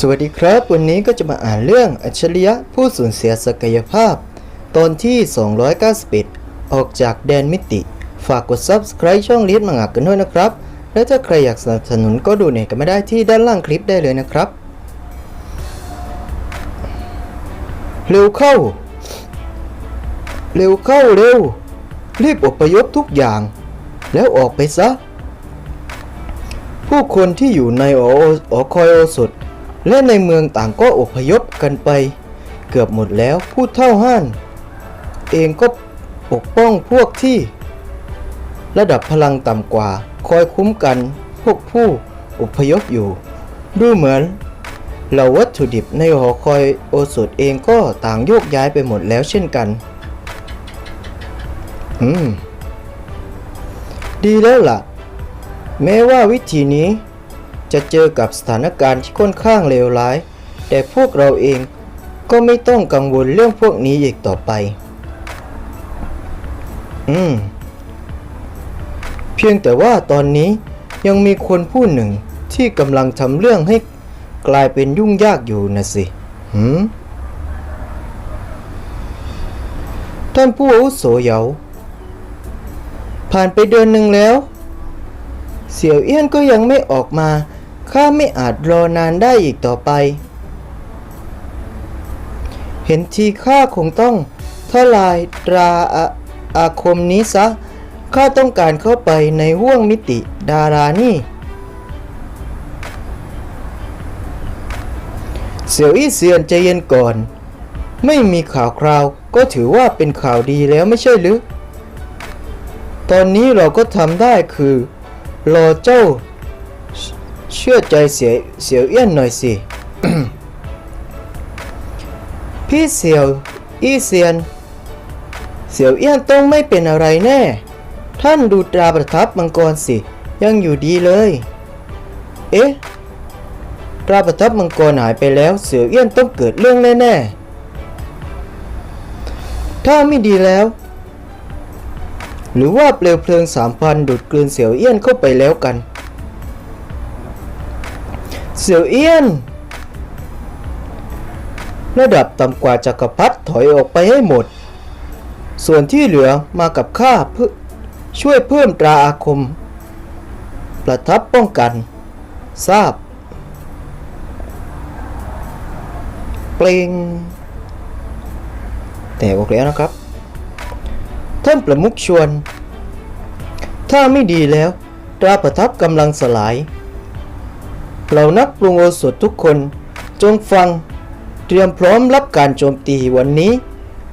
สวัสดีครับ วันนี้ก็จะมาอ่านเรื่องอัจฉริยะผู้สูญเสียศักยภาพ ตอนที่ 291 ออกจากแดนมิติ ฝากกด Subscribe ช่องลีดมังงะกันด้วยนะครับ และถ้าใครอยากสนับสนุนก็ดูเน็ตกันไม่ได้ที่ด้านล่างคลิปได้เลยนะครับ เร็วเข้า เร็วเข้าเร็ว รีบอพยพทุกอย่าง แล้วออกไปซะ ผู้คนที่อยู่ในอออคอยโอสถ และในเมืองต่างก็อพยพกันไป เกือบหมดแล้วผู้เท่าห้าน เองก็ปกป้องพวกที่ ระดับพลังต่ำกว่า คอยคุ้มกันพวกผู้อพยพอยู่ ดูเหมือนเหล่าวัตถุดิบในหอคอยโอสถเองก็ต่างโยกย้ายไปหมดแล้วเช่นกัน อืม ดีแล้วล่ะ แม้ว่าวิธีนี้ จะเจอกับสถานการณ์ที่ค่อนข้างเลวร้าย แต่พวกเราเองก็ไม่ต้องกังวลเรื่องพวกนี้อีกต่อไป อืม เพียงแต่ว่าตอนนี้ยังมีคนผู้หนึ่งที่กำลังทำเรื่องให้กลายเป็นยุ่งยากอยู่นะสิหืมท่านผู้อาวุโสเหยาผ่านไปเดือนหนึ่งแล้ว เสี่ยวเอี้ยนก็ยังไม่ออกมา ข้าไม่อาจรอนานได้อีกต่อไป เห็นทีข้าคงต้องทลายตราอาอาคมนี้ซะ ข้าต้องการเข้าไปในห้วงมิติดารานี่ เสี่ยวอี้เซียนใจเย็นก่อน ไม่มีข่าวคราวก็ถือว่าเป็นข่าวดีแล้วไม่ใช่หรือ ตอนนี้เราก็ทำได้คือ รอเจ้า เชื่อใจเสียเสียวเอี้ยนหน่อยสิ พี่เสี่ยวอี้เซียน เสี่ยวเอี้ยนต้องไม่เป็นอะไรแน่ ท่านดูตราประทับมังกรสิ ยังอยู่ดีเลย เอ๊ะตราประทับมังกรหายไปแล้ว เสี่ยวเอี้ยนต้องเกิดเรื่องแน่ๆ ถ้าไม่ดีแล้ว หรือว่าเปลวเพลิงสามพันดูดกลืนเสี่ยวเอี้ยนเข้าไปแล้วกัน เสี่ยวเอี้ยน ระดับต่ำกว่าจักรพรรดิถอยออกไปให้หมด ส่วนที่เหลือมากับข้าเพื่อช่วยเพิ่มตราอาคม ประทับป้องกัน ทราบ เปลงแต่ออกแล้วนะครับ ท่านประมุขชวน ถ้าไม่ดีแล้วตราประทับกำลังสลาย เรานักปรุงโอสถทุกคน จงฟัง เตรียมพร้อมรับการโจมตีวันนี้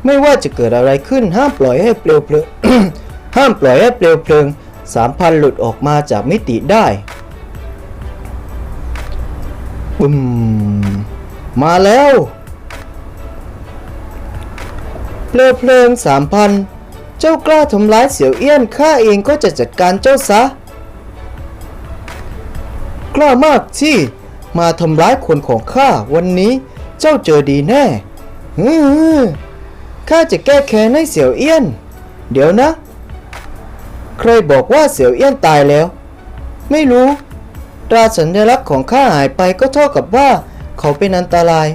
ไม่ว่าจะเกิดอะไรขึ้นห้ามปล่อยให้เปลวเพลิงห้ามปล่อยให้เปลวเพลิงสามพันหลุดออกมาจากมิติได้บึมมาแล้วเปลวเพลิงสามพันเจ้ากล้าทำร้ายเสี่ยวเอี้ยนข้าเองก็จะจัดการเจ้าซะ กล้ามากที่มาทำร้ายคนของข้าวันนี้เจ้าเจอดีแน่ฮือข้าจะแก้แค้นให้เสี่ยวเอี้ยน เดี๋ยวนะ ใครบอกว่าเสี่ยวเอี้ยนตายแล้ว ไม่รู้ ตราสัญลักษณ์ของข้าหายไปก็เท่ากับว่าเขาเป็นอันตราย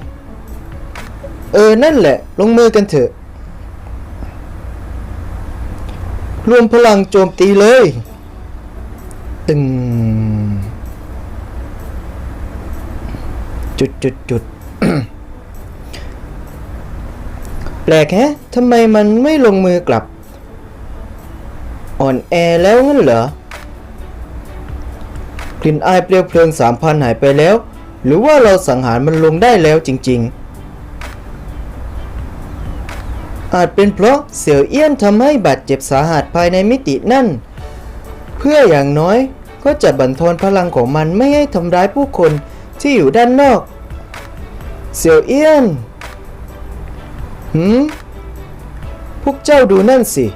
เออ นั่นแหละ ลงมือกันเถอะ รวมพลังโจมตีเลย ตึง จุดจุดจุดแปลกแฮะทำไมมันไม่ลงมือกลับ อ่อนแอแล้วงั้นเหรอ กลิ่นอายเปลวเพลิงสามพันหายไปแล้ว หรือว่าเราสังหารมันลงได้แล้วจริง ๆ อาจเป็นเพราะเสี่ยวเอี้ยนทำให้บาดเจ็บสาหัสภายในมิตินั่น เพื่ออย่างน้อยก็จะบั่นทอนพลังของมันไม่ให้ทำร้ายผู้คน ที่อยู่ด้านนอก เสี่ยวเอี้ยนหืมพวกเจ้าดูนั่นสิ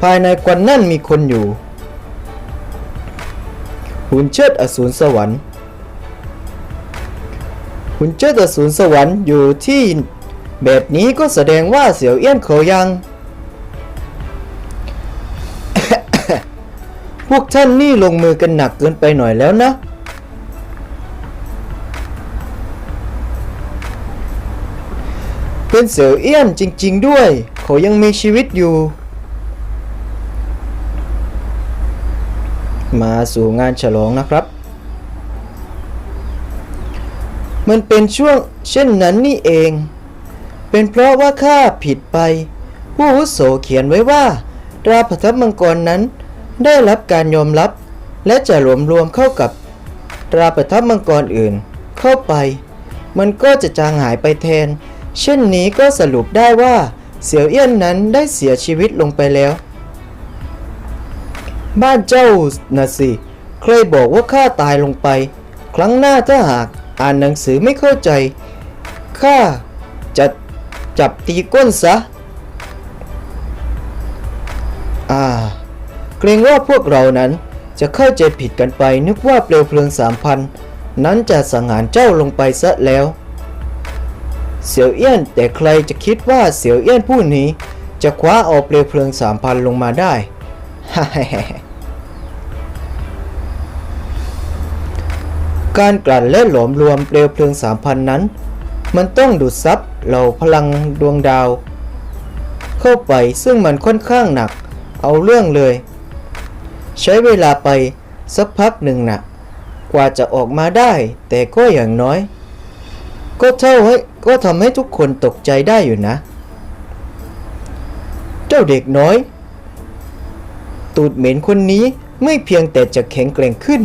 ภายในควันนั่นมีคนอยู่ หุ่นเชิดอสูรสวรรค์ หุ่นเชิดอสูรสวรรค์อยู่ที่แบบนี้ก็แสดงว่าเสี่ยวเอี้ยนเขายัง พวกท่านนี่ลงมือกันหนักเกินไปหน่อยแล้วนะ เป็นเสือเอี้ยนจริง ๆ ด้วย เขายังมีชีวิตอยู่ มาสู่งานฉลองนะครับ มันเป็นช่วงเช่นนั้นนี่เอง เป็นเพราะว่าข้าผิดไป ผู้วุโสเขียนไว้ว่าตราประทับมังกรนั้นได้รับการยอมรับ และจะรวมรวมเข้ากับตราประทับมังกรอื่นเข้าไป มันก็จะจางหายไปแทน เช่นนี้ก็สรุปได้ว่าเสี่ยวเอี้ยนนั้นได้เสียชีวิตลงไปแล้ว บ้านเจ้านะสิเคยบอกว่าข้าตายลงไป ครั้งหน้าถ้าหากอ่านหนังสือไม่เข้าใจข้าจะจับตีก้นซะ อ่า เกรงว่าพวกเรานั้นจะเข้าใจผิดกันไปนึกว่าเปลวเพลิงสามพันนั้นจะสังหารเจ้าลงไปซะแล้ว เสี่ยวเอี้ยนแต่ใครจะคิดว่าเสี่ยวเอี้ยนผู้นี้ จะคว้าเอาเปลวเพลิงสามพันลงมาได้ การกลั่นและหลอมรวมเปลวเพลิงสามพันนั้น มันต้องดูดซับเหล่าพลังดวงดาว เข้าไปซึ่งมันค่อนข้างหนัก เอาเรื่องเลย ใช้เวลาไปสักพักหนึ่งนะ่ะกว่าจะออกมาได้ แต่ก็อย่างน้อย ก็เท่าให้ก็ทำให้ทุกคนตกใจได้อยู่นะ เจ้าเด็กน้อย ตูดเหม็นคนนี้ไม่เพียงแต่จะแข็งแกร่งขึ้น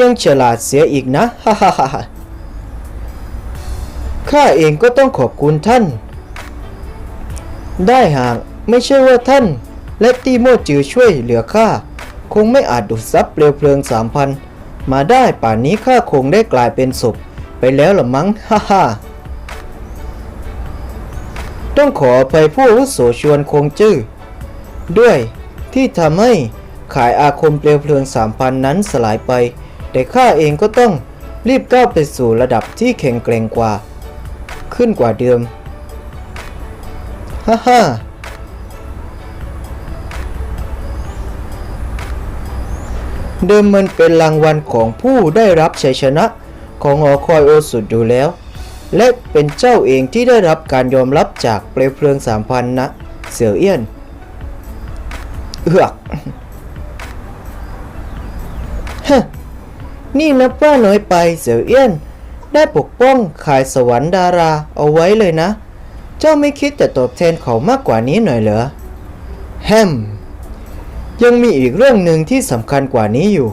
ยังฉลาดเสียอีกนะฮ่าฮ่าฮ่าข้าเองก็ต้องขอบคุณท่าน ได้หากไม่ใช่ว่าท่าน และตีโมจือช่วยเหลือข้าคงไม่อาจดูดซับเปลวเพลิงสามพันมาได้ป่านนี้ข้าคงได้กลายเป็นศพ ไปแล้วละมั้ง ฮ่าฮ่าต้องขออภัยผู้วุโสชวนคงจื้อ ด้วยที่ทำให้ขายอาคมเปลวเพลิงสามพันนั้นสลายไป แต่ข้าเองก็ต้องรีบก้าวไปสู่ระดับที่แข็งแกร่งกว่า ขึ้นกว่าเดิม ฮ่าฮ่าเดิมมันเป็นรางวัลของผู้ได้รับชัยชนะ ของหอคอยโอสุดอยู่แล้ว และเป็นเจ้าเองที่ได้รับการยอมรับจากเปลวเพลิงสามพันนะเสี่ยวเอี้ยน เอือกฮะนี่นับว่าน้อยไปเสี่ยวเอี้ยน ได้ปกป้องขายสวรรค์ดาราเอาไว้เลยนะ เจ้าไม่คิดจะตอบแทนเขามากกว่านี้หน่อยเหรอแฮมยังมีอีกเรื่องหนึ่งที่สำคัญกว่านี้อยู่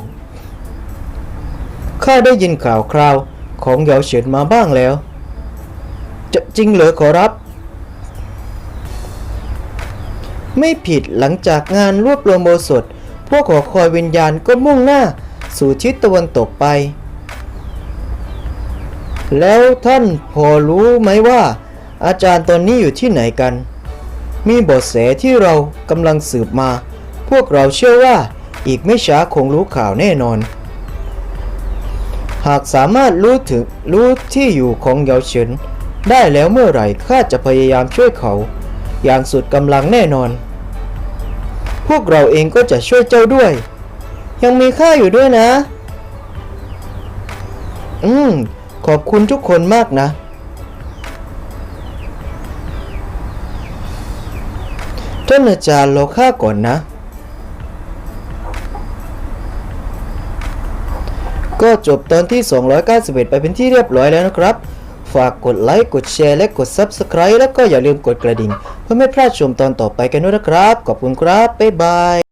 ข้าได้ยินข่าวคราวของเหยาเฉินมาบ้างแล้ว จะจริงเหรอขอรับ ไม่ผิดหลังจากงานรวบรวมโบสถพวกหอคอยวิญญาณก็มุ่งหน้าสู่ทิศตะวันตกไป แล้วท่านพอรู้ไหมว่า อาจารย์ตอนนี้อยู่ที่ไหนกัน มีเบทแสที่เรากำลังสืบมา พวกเราเชื่อว่าอีกไม่ช้าคงรู้ข่าวแน่นอน หากสามารถรู้ถึงรู้ที่อยู่ของเหยาเฉินได้แล้วเมื่อไหร่ข้าจะพยายามช่วยเขา อย่างสุดกำลังแน่นอน พวกเราเองก็จะช่วยเจ้าด้วย ยังมีข้าอยู่ด้วยนะ อืม ขอบคุณทุกคนมากนะ ท่านอาจารย์รอข้าก่อนนะ ก็จบตอนที่ 291 ไปเป็นที่เรียบร้อยแล้วนะครับ ฝากกดไลค์ กดแชร์ และกด Subscribe แล้วก็อย่าลืมกดกระดิ่ง เพื่อไม่พลาดชมตอนต่อไปกันด้วยนะครับ ขอบคุณครับ บ๊ายบาย